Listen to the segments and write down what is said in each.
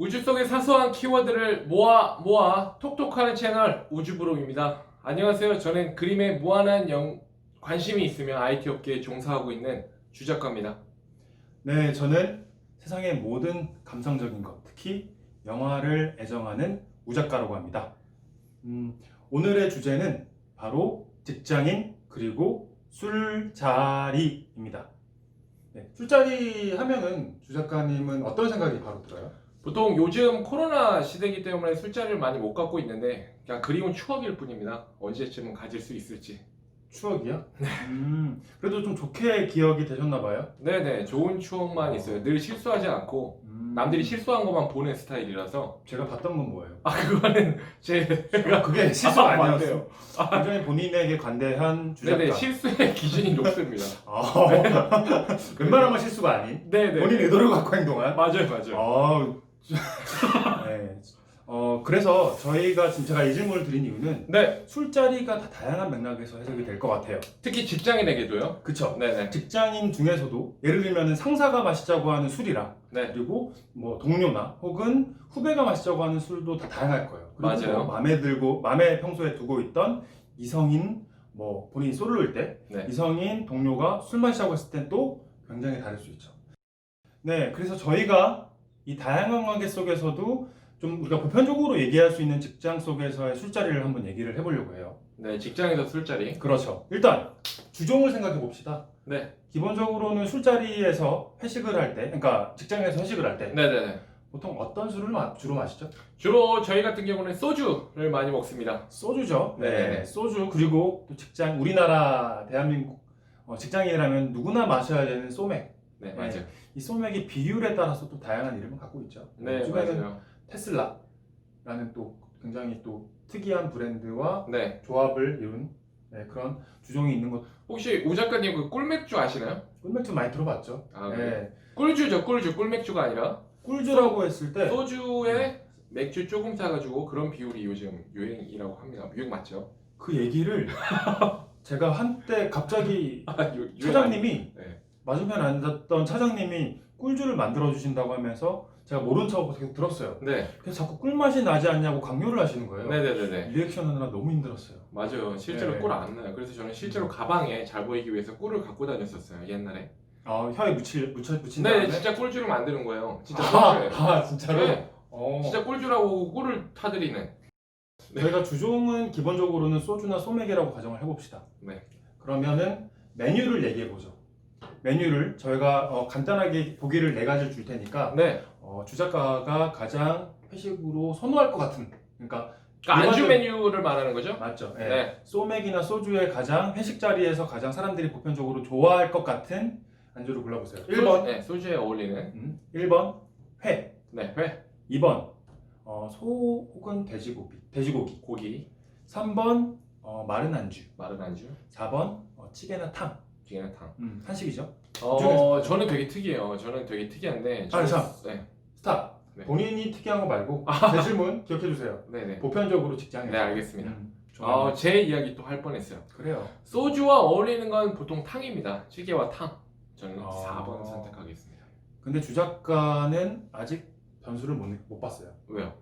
우주 속의 사소한 키워드를 모아 모아 톡톡하는 채널 우주부록입니다. 안녕하세요. 저는 그림에 무한한 영, 관심이 있으며 IT 업계에 종사하고 있는 주작가입니다. 네, 저는 세상의 모든 감성적인 것, 특히 영화를 애정하는 우작가라고 합니다. 음, 오늘의 주제는 바로 직장인 그리고 술자리입니다. 네, 술자리 하면은 주 작가님은 어떤 생각이 바로 들어요? 보통 요즘 코로나 시대이기 때문에 술자리를 많이 못 갖고 있는데 그냥 그리운 추억일 뿐입니다. 언제쯤은 가질 수 있을지. 추억이요? 음, 그래도 좀 좋게 기억이 되셨나 봐요. 네네 좋은 추억만 있어요. 늘 실수하지 않고 음, 남들이 실수한 것만 보는 스타일이라서 제가 봤던 건 뭐예요? 아 그거는 제가 그게 실수 아, 아니었어요. 맞네요. 굉장히 본인에게 관대한 주작가. 네네 실수의 기준이 높습니다. 아, 웬만한 건 실수가 아닌 네네 본인 의도를 갖고 행동한. 맞아요 맞아요. 아, 네. 어 그래서 저희가 지금 제가 이 질문을 드린 이유는 네 술자리가 다 다양한 맥락에서 해석이 될 것 같아요. 특히 직장인에게도요. 그쵸? 네네 직장인 중에서도 예를 들면 상사가 마시자고 하는 술이랑 네 그리고 뭐 동료나 혹은 후배가 마시자고 하는 술도 다 다양할 거예요. 그리고 맞아요. 뭐 마음에 들고 마음에 평소에 두고 있던 이성인 뭐 본인이 소를 때 네. 이성인 동료가 술 마시자고 했을 땐 또 굉장히 다를 수 있죠. 네, 그래서 저희가 이 다양한 관계 속에서도 좀 우리가 보편적으로 얘기할 수 있는 직장 속에서의 술자리를 한번 얘기를 해보려고 해요. 네 직장에서 술자리. 그렇죠. 일단 주종을 생각해 봅시다. 네 기본적으로는 술자리에서 회식을 할 때, 그러니까 직장에서 회식을 할 때 네네네. 보통 어떤 술을 마- 주로 마시죠? 주로 저희 같은 경우는 소주를 많이 먹습니다. 소주죠. 네. 소주 그리고 또 직장 우리나라 대한민국 어, 직장인이라면 누구나 마셔야 되는 소맥. 네 네. 맞아요. 이 소맥이 비율에 따라서 또 다양한 이름을 갖고 있죠. 네 요즘에는 맞아요. 테슬라라는 또 굉장히 또 특이한 브랜드와 네 조합을 이룬 네, 그런 주종이 있는 것. 혹시 우 작가님 그 꿀맥주 아시나요? 꿀맥주 많이 들어봤죠. 아 네. 네. 꿀주죠 꿀주 꿀맥주가 아니라 꿀주라고 했을 때 소주에 맥주 조금 타가지고 그런 비율이 요즘 유행이라고 합니다. 유행 맞죠? 그 얘기를 제가 한때 갑자기 아, 유, 유행 차장님이 네. 맞은편 앉았던 차장님이 꿀주를 만들어 주신다고 하면서 제가 모른 척하고 계속 들었어요. 네 그래서 자꾸 꿀맛이 나지 않냐고 강요를 하시는 거예요. 네네네네. 리액션 하느라 너무 힘들었어요. 맞아요. 실제로 네. 꿀 안 나요. 그래서 저는 실제로 가방에 잘 보이기 위해서 꿀을 갖고 다녔었어요. 옛날에. 아, 혀에 묻힐, 묻혀, 묻힌 네, 다음에? 진짜 꿀주를 만드는 거예요. 진짜 아, 소주에. 아, 진짜로? 네, 어. 진짜 꿀주라고 꿀을 타드리는. 네. 저희가 주종은 기본적으로는 소주나 소맥이라고 가정을 해봅시다. 네. 그러면은 메뉴를 얘기해 보죠. 메뉴를 저희가 어, 간단하게 보기를 네 가지를 줄 테니까 네. 어, 주작가가 가장 회식으로 선호할 것 같은 그러니까 그러니까 안주 일반적- 메뉴를 말하는 거죠? 맞죠? 예. 네. 소맥이나 소주에 가장 회식 자리에서 가장 사람들이 보편적으로 좋아할 것 같은 안주를 골라보세요. 1번, 소주, 네, 소주에 어울리는. 음, 1번 회, 네, 회, 2번 어, 소 혹은 돼지고기, 돼지고기, 고기, 3번 어, 마른 안주, 마른 안주, 4번 어, 찌개나 탕, 찌개나 탕. 음, 한식이죠. 어, 중에서- 저는 되게 특이해요. 저는 되게 특이한데. 아니, 저는- 참. 네, 스탑. 네. 본인이 특이한 거 말고 제 질문 기억해 주세요. 네, 네. 보편적으로 직장에서. 네, 알겠습니다. 음, 어, 좋아요. 제 이야기 또 할 뻔했어요. 그래요. 소주와 어울리는 건 보통 탕입니다. 찌개와 탕. 저는 아. 4번 선택하겠습니다. 근데 주 작가는 아직 변수를 못, 못 봤어요. 왜요?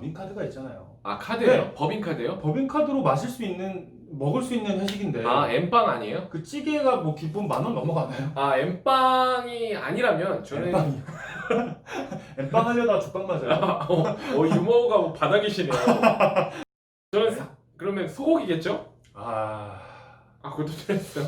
법인카드가 있잖아요. 아 카드요? 네. 법인 카드요? 법인카드로 마실 수 있는 먹을 수 있는 회식인데 아 엠빵 아니에요? 그 찌개가 뭐 기본 만 원 넘어가나요? 아 엠빵이 아니라면 저는 엠빵이 엠빵 하려다가 죽빵 맞아요. 어, 어, 유머가 뭐 바닥이시네요. 저는 사- 그러면 소고기겠죠? 아 아 그것도 틀렸어요.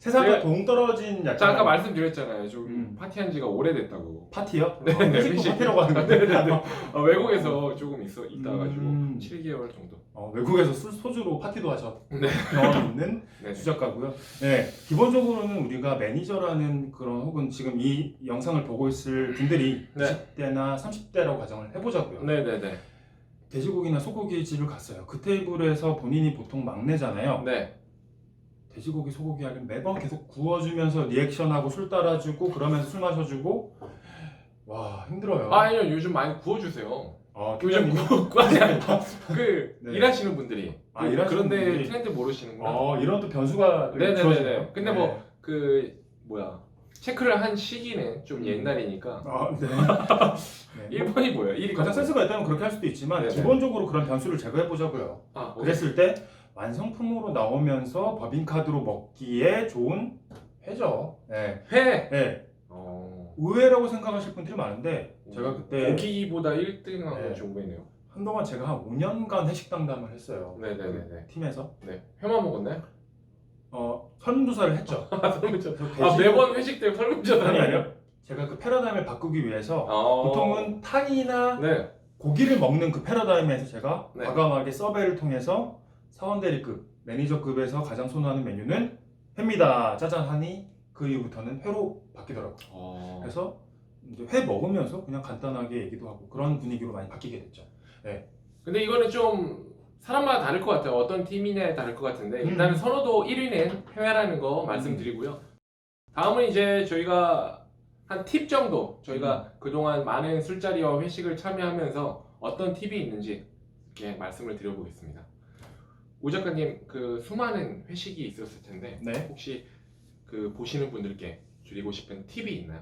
세상과 제가- 동떨어진 약간 자 아까 말씀드렸잖아요. 좀 음. 파티한 지가 오래됐다고. 파티요? 네, 아, 네, 회식도 회식. 파티라고 하는 건데 네네네. 어, 외국에서 조금 있어 있다 가지고 음. 7개월 정도. 어, 외국에서 술, 소주로 파티도 하셨 네. 경험 있는 네. 주작가고요. 네, 기본적으로는 우리가 매니저라는 그런 혹은 지금 이 영상을 보고 있을 분들이 네. 20대나 30대라고 가정을 해보자고요. 네네네. 돼지고기나 소고기 집을 갔어요. 그 테이블에서 본인이 보통 막내잖아요. 네. 돼지고기, 소고기 하면 매번 계속 구워주면서 리액션하고 술 따라주고 그러면서 술 마셔주고 와 힘들어요. 아 아니요 요즘 많이 구워주세요. 어, 요즘 교장님이 구 아니 아니 그 네. 일하시는 분들이 아, 일하시는 그런데 분들이. 트렌드 모르시는구나. 어 이런 또 변수가 네네네네. 주어지네요. 근데 뭐 그 뭐야 체크를 한 시기는 좀 음. 옛날이니까 아, 네. 네. 1번이 뭐예요? 1위 가장 센스가 있다면 그렇게 할 수도 있지만 네 네. 기본적으로 그런 변수를 제거해 보자고요. 아, 오케이. 그랬을 때 완성품으로 나오면서 법인카드로 먹기에 좋은 회죠. 네. 회. 네. 어. 의외라고 생각하실 분들이 많은데 제가 그때 고기보다 1등한 네. 건 좋은 거네요. 한동안 제가 한 5년간 회식 당담을 했어요. 네네네네. 그 팀에서 네. 회만 먹었나요? 어, 설문조사를 했죠. 아, 설문조. 그래서 아, 매번 회식 때 설문조사. 아니 아니요. 제가 그 패러다임을 바꾸기 위해서 아. 보통은 탕이나 네. 고기를 먹는 그 패러다임에서 제가 네. 과감하게 서베이를 통해서 사원 대리급, 매니저급에서 가장 선호하는 메뉴는 회입니다. 짜잔 하니 그 이후부터는 회로 바뀌더라고요. 어. 그래서 이제 회 먹으면서 그냥 간단하게 얘기도 하고 그런 분위기로 많이 바뀌게 됐죠. 근데 이거는 좀 사람마다 다를 것 같아요. 어떤 팀이냐에 다를 것 같은데 음. 일단 선호도 1위는 회화라는 거 말씀드리고요. 다음은 이제 저희가 한 팁 정도 저희가 그동안 많은 술자리와 회식을 참여하면서 어떤 팁이 있는지 이렇게 말씀을 드려보겠습니다. 오 작가님 그 수많은 회식이 있었을 텐데 네. 혹시 그 보시는 분들께 드리고 싶은 팁이 있나요?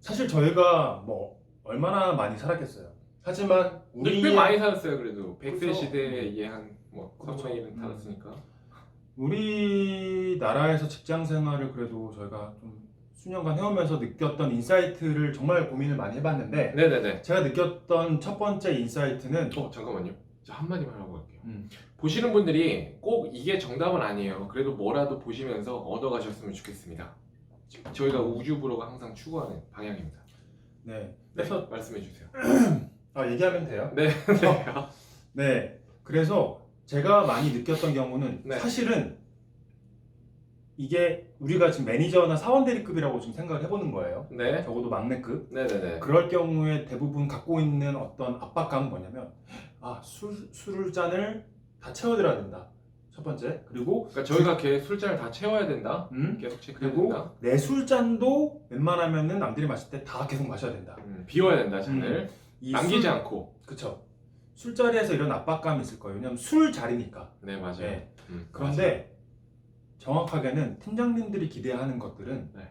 사실 저희가 뭐 얼마나 많이 살았겠어요. 하지만 우리 꽤 많이 살았어요. 그래도 100세 그렇죠. 시대에 한뭐 그렇죠. 3분의 1은 음. 살았으니까. 우리나라에서 직장 생활을 그래도 저희가 좀 수년간 해오면서 느꼈던 인사이트를 정말 고민을 많이 해봤는데 네네네. 제가 느꼈던 첫 번째 인사이트는 어 잠깐만요. 저 한마디만 하고 갈게요. 음, 보시는 분들이 꼭 이게 정답은 아니에요. 그래도 뭐라도 보시면서 얻어가셨으면 좋겠습니다. 저희가 우주부로가 항상 추구하는 방향입니다. 네. 네, 그래서 말씀해 주세요. 아 얘기하면 돼요? 네, 네. 네. 그래서 제가 많이 느꼈던 경우는 네. 사실은 이게 우리가 지금 매니저나 사원 대리급이라고 지금 생각을 해보는 거예요. 네, 적어도 막내급. 네, 네, 네. 그럴 경우에 대부분 갖고 있는 어떤 압박감은 뭐냐면 아 술, 술 잔을 다 채워드려야 된다. 첫 번째. 그리고 그러니까 저희가 걔 술잔을 다 채워야 된다. 음, 계속 체크해야 그리고 된다. 내 술잔도 웬만하면은 남들이 마실 때 다 계속 마셔야 된다. 음, 비워야 된다 잔을 이 남기지 술- 않고. 그쵸. 술자리에서 이런 압박감이 있을 거예요. 왜냐면 술 자리니까. 네, 맞아요. 네. 음, 그런데 정확하게는 팀장님들이 기대하는 것들은 네.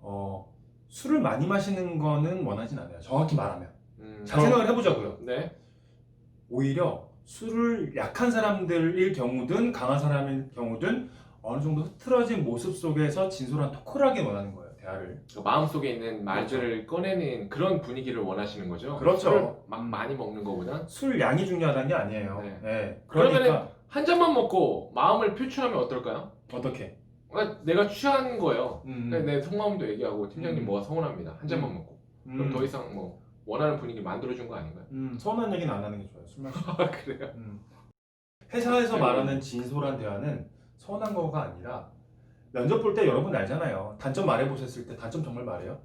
어, 술을 많이 마시는 거는 원하진 않아요. 정확히 말하면. 음, 잘 생각을 해보자고요. 네, 오히려 술을 약한 사람들일 경우든 강한 사람일 경우든 어느 정도 흐트러진 모습 속에서 진솔한 토크를 하길 원하는 거예요. 대화를. 그 마음속에 있는 말들을 꺼내는 그런 분위기를 원하시는 거죠. 그렇죠. 술을 막 많이 먹는 거보다 술 양이 중요하다는 게 아니에요. 네. 네. 그러면은- 그러니까 한 잔만 먹고 마음을 표출하면 어떨까요? 어떻게? 그러니까 내가 취한 거예요. 음, 그러니까 내 속마음도 얘기하고 팀장님 음. 뭐가 서운합니다. 한 잔만 음. 먹고. 그럼 음, 더 이상 뭐 원하는 분위기 만들어준 거 아닌가요? 음, 서운한 얘기는 안 하는 게 좋아요. 술 마시고. 아 그래요? 음. 회사에서 네. 말하는 진솔한 대화는 서운한 거가 아니라 면접 볼 때 여러분 알잖아요. 단점 말해보셨을 때 단점 정말 말해요?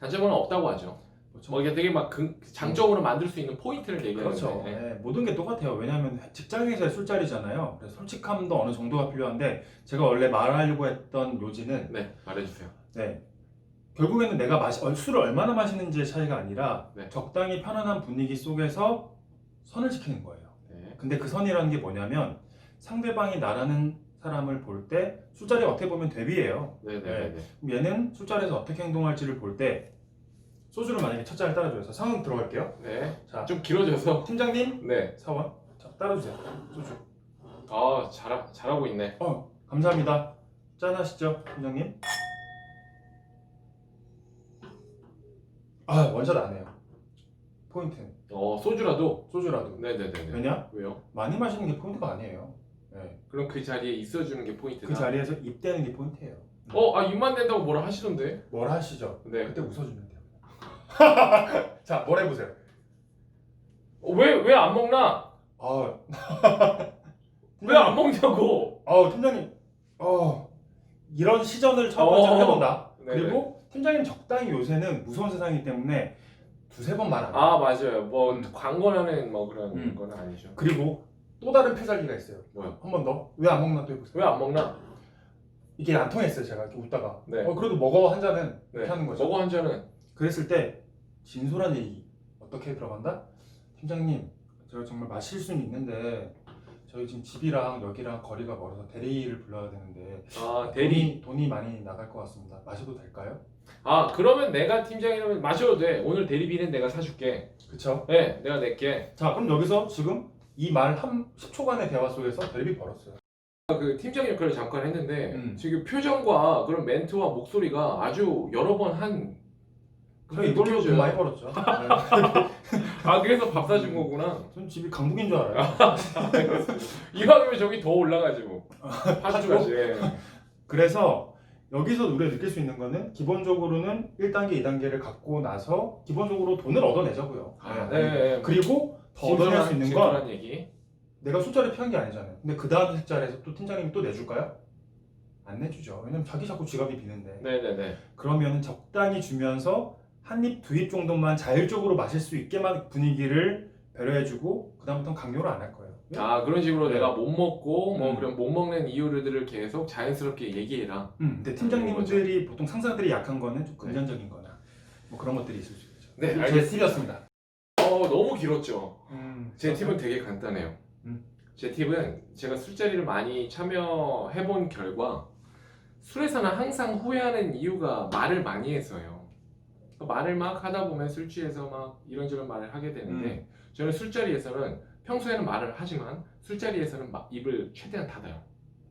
단점은 없다고 하죠. 그렇죠. 뭐 이게 되게 막 그, 장점으로 만들 수 있는 포인트를 얘기하는데 그렇죠. 네. 네, 모든 게 똑같아요. 왜냐하면 직장에서의 술자리잖아요. 그래서 솔직함도 어느 정도가 필요한데 제가 원래 말하려고 했던 요지는 네, 말해주세요. 네, 결국에는 내가 마시, 어, 술을 얼마나 마시는지의 차이가 아니라 네. 적당히 편안한 분위기 속에서 선을 지키는 거예요. 네. 근데 그 선이라는 게 뭐냐면 상대방이 나라는 사람을 볼 때 술자리 어떻게 보면 대비예요. 네, 네, 네. 네. 네. 그럼 얘는 술자리에서 어떻게 행동할지를 볼 때 소주를 만약에 첫 잔을 따라줘서 상황 들어갈게요. 네. 자, 좀 길어져서 팀장님 네. 사원 자, 따라주세요. 소주. 아 잘, 잘하고 있네. 어, 감사합니다. 짠 하시죠, 팀장님? 아, 원샷 안 해요. 포인트는 어 소주라도 소주라도. 네, 네, 네. 네. 왜냐? 왜요? 많이 마시는 게 포인트가 아니에요. 네. 그럼 그 자리에 있어 주는 게 포인트다. 그 자리에서 입대는 게 포인트예요. 어, 아 입만 낸다고 뭐라 하시던데? 뭘 하시죠? 네. 그때 웃어주면. 자, 뭘 해보세요. 어, 왜왜 안 먹나? 아, 왜 안 먹냐고? 아, 팀장님, 어, 이런 시전을 첫 번째로 어. 해본다. 네, 그리고 팀장님 적당히 요새는 무서운 세상이기 때문에 두세 번말 안. 아 맞아요. 뭐 음. 광고하는 뭐 그런 음. 건 아니죠. 그리고 또 다른 패살기가 있어요. 뭐요? 한 번 더. 왜 안 먹나 또 해보세요. 왜 안 먹나? 이게 안 통했어요, 제가 이렇게 웃다가. 네. 어, 그래도 먹어 한 잔은 네. 이렇게 하는 거죠. 먹어 한 잔은 그랬을 때 진솔한 얘기 어떻게 들어간다? 팀장님, 제가 정말 마실 수는 있는데 저희 지금 집이랑 여기랑 거리가 멀어서 대리를 불러야 되는데 아 대리. 돈이, 돈이 많이 나갈 것 같습니다. 마셔도 될까요? 아 그러면 내가 팀장이라면 마셔도 돼. 오늘 대리비는 내가 사줄게. 그쵸? 네, 내가 낼게. 자 그럼 여기서 지금 이 말 한 10초간의 대화 속에서 대리비 벌었어요. 그 팀장 역할을 잠깐 했는데 음. 지금 표정과 그런 멘트와 목소리가 아주 여러 번 한. 저 이걸로. 돈 많이 벌었죠. 네. 아 그래서 밥 사준 거구나. 전 집이 강북인 줄 알아요. 이왕이면 저기 더 올라가지 뭐. 파주가지. 예. 그래서 여기서 우리가 느낄 수 있는 거는 기본적으로는 1단계, 2단계를 갖고 나서 기본적으로 돈을 얻어내자고요. 아, 네. 그리고 더 얻어낼 수 있는 건 진솔한 얘기. 내가 술자리 피한 게 아니잖아요. 근데 그 다음 술자리에서 또 팀장님이 또 내줄까요? 안 내주죠. 왜냐면 자기 자꾸 지갑이 비는데. 네네네. 그러면은 적당히 주면서 한 입, 두 입 정도만 자율적으로 마실 수 있게만 분위기를 배려해주고 그다음부터는 강요를 안 할 거예요. 아 그런 식으로 네. 내가 못 먹고 뭐 음. 그런 못 먹는 이유들을 계속 자연스럽게 얘기해라. 음, 근데 팀장님들이 보통 상사들이 약한 거는 좀 금전적인거나 뭐 그런 것들이 있을 수 있죠. 네, 제 알겠습니다. 어 너무 길었죠. 음, 제 팁은 되게 간단해요. 음. 제 팁은 제가 술자리를 많이 참여해본 결과 술에서는 항상 후회하는 이유가 말을 많이 해서요. 그러니까 말을 막 하다 보면 술 취해서 막 이런저런 말을 하게 되는데 저는 술자리에서는 평소에는 말을 하지만 술자리에서는 막 입을 최대한 닫아요.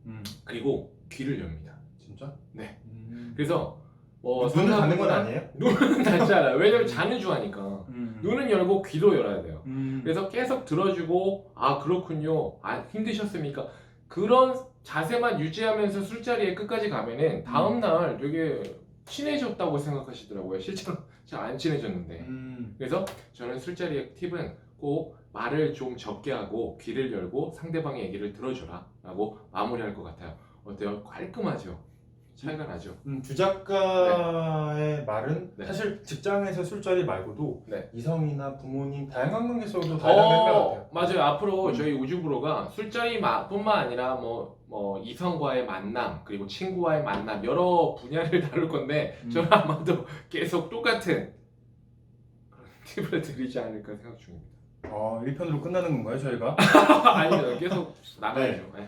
음, 그리고 귀를 엽니다. 진짜? 네. 음. 그래서 뭐 눈을 닫는 건 아니에요? 눈은 닫지 않아요. 왜냐면 자는 주 하니까 음. 눈은 열고 귀도 열어야 돼요. 음. 그래서 계속 들어주고 아 그렇군요 아 힘드셨습니까 그런 자세만 유지하면서 술자리에 끝까지 가면은 다음 날 되게 친해졌다고 생각하시더라고요 실제로 잘안 친해졌는데. 음. 그래서 저는 술자리의 팁은 꼭 말을 좀 적게 하고 귀를 열고 상대방의 얘기를 들어줘라 라고 마무리할 것 같아요. 어때요? 깔끔하죠 차이가 나죠 음, 주 작가의 말은 네. 사실 직장에서 술자리 말고도 네. 이성이나 부모님 다양한 관계에서도 다양한 것 어, 같아요. 맞아요. 앞으로 음. 저희 우주부로가 술자리뿐만 아니라 뭐, 뭐 이성과의 만남 그리고 친구와의 만남 여러 분야를 다룰 건데 음. 저는 아마도 계속 똑같은 그런 팁을 드리지 않을까 생각 중입니다. 어, 1편으로 끝나는 건가요, 저희가? 아니요, 계속 나가야죠. 네.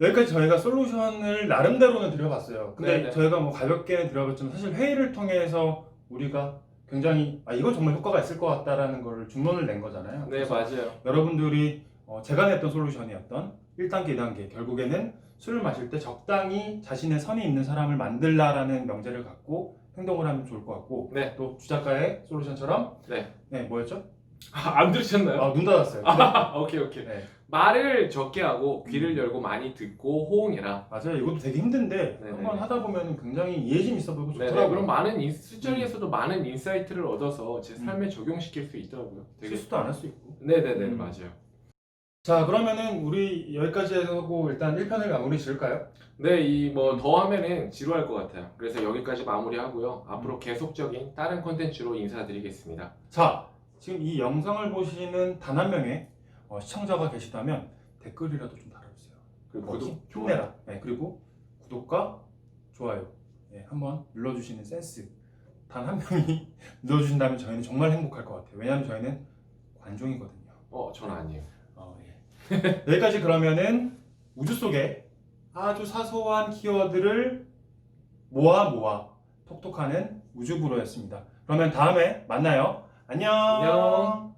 여기까지 저희가 솔루션을 나름대로는 드려봤어요. 근데 네네. 저희가 뭐 가볍게 드려봤지만 사실 회의를 통해서 우리가 굉장히 아 이건 정말 효과가 있을 것 같다라는 걸 주문을 낸 거잖아요. 네, 그래서 맞아요. 여러분들이 어, 제가 냈던 솔루션이었던 1단계, 2단계 결국에는 술을 마실 때 적당히 자신의 선이 있는 사람을 만들라라는 명제를 갖고 행동을 하면 좋을 것 같고 네. 또 주작가의 솔루션처럼 네. 네 뭐였죠? 아, 안 들으셨나요? 아 눈 닫았어요. 아, 오케이, 오케이. 네. 말을 적게 하고 귀를 음. 열고 많이 듣고 호응해라. 맞아요. 이것도 되게 힘든데 네네. 한번 하다 보면 굉장히 이해심 있어 보이고 네, 좋더라고요. 그럼 많은 인- 술자리에서도 많은 인사이트를 얻어서 제 음. 삶에 적용시킬 수 있더라고요. 되게 실수도 안 할 수 있고. 네네네 음. 맞아요. 자 그러면은 우리 여기까지 하고 일단 1편을 마무리 지을까요? 네, 이 뭐 더 하면은 지루할 것 같아요. 그래서 여기까지 마무리하고요. 음. 앞으로 계속적인 다른 콘텐츠로 인사드리겠습니다. 자 지금 이 영상을 보시는 단 한 명의 어, 시청자가 계시다면 댓글이라도 좀 달아주세요. 그리고 뭐, 구독, 힘- 좋아요. 힘내라. 네, 그리고 구독과 좋아요 네, 한번 눌러주시는 센스 단 한 명이 눌러주신다면 저희는 정말 행복할 것 같아요. 왜냐하면 저희는 관종이거든요. 어, 전 아니에요. 어, 예. 여기까지 그러면은 우주 속에 아주 사소한 키워드를 모아 모아 톡톡하는 우주부로였습니다. 그러면 다음에 만나요. 안녕. 안녕.